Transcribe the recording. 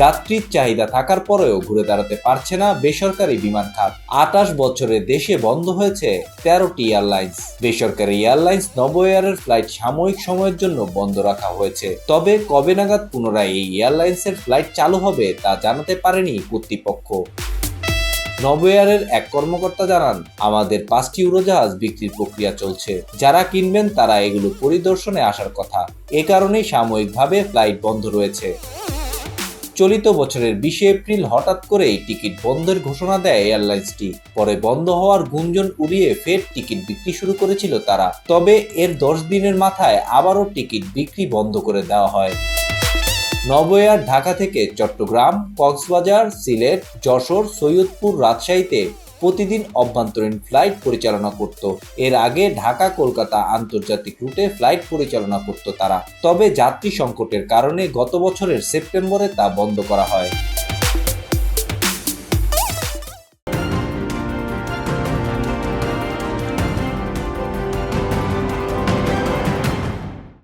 যাত্রীর চাহিদা থাকার পরেও ঘুরে দাঁড়াতে পারছে না বেসরকারি বিমান খাত। আটাশ বছরে দেশে বন্ধ হয়েছে তেরোটি এয়ারলাইন্স। বেসরকারি এয়ারলাইন্স নবএয়ারের ফ্লাইট সাময়িক সময়ের জন্য বন্ধ রাখা হয়েছে। তবে কবে নাগাদ পুনরায় এই এয়ারলাইন্সের ফ্লাইট চালু হবে তা জানাতে পারেনি কর্তৃপক্ষ। নবএয়ারের এক কর্মকর্তা জানান, আমাদের পাঁচটি উড়োজাহাজ বিক্রির প্রক্রিয়া চলছে। যারা কিনবেন তারা এগুলো পরিদর্শনে আসার কথা। এ কারণেই সাময়িকভাবে ফ্লাইট বন্ধ রয়েছে। চলিত বছরের বিশে এপ্রিল হঠাৎ করেই টিকিট বন্ধের ঘোষণা দেয় এয়ারলাইন্সটি। পরে বন্ধ হওয়ার গুঞ্জন উড়িয়ে ফের টিকিট বিক্রি শুরু করেছিল তারা। তবে এর দশ দিনের মাথায় আবারও টিকিট বিক্রি বন্ধ করে দেওয়া হয়। নবয়ার ঢাকা থেকে চট্টগ্রাম, কক্সবাজার, সিলেট, যশোর, সৈয়দপুর, রাজশাহীতে প্রতিদিন অভ্যন্তরীণ ফ্লাইট পরিচালনা করত। এর আগে ঢাকা কলকাতা আন্তর্জাতিক রুটে ফ্লাইট পরিচালনা করত তারা। তবে যাত্রী সংকটের কারণে গত বছরের সেপ্টেম্বরে তা বন্ধ করা হয়।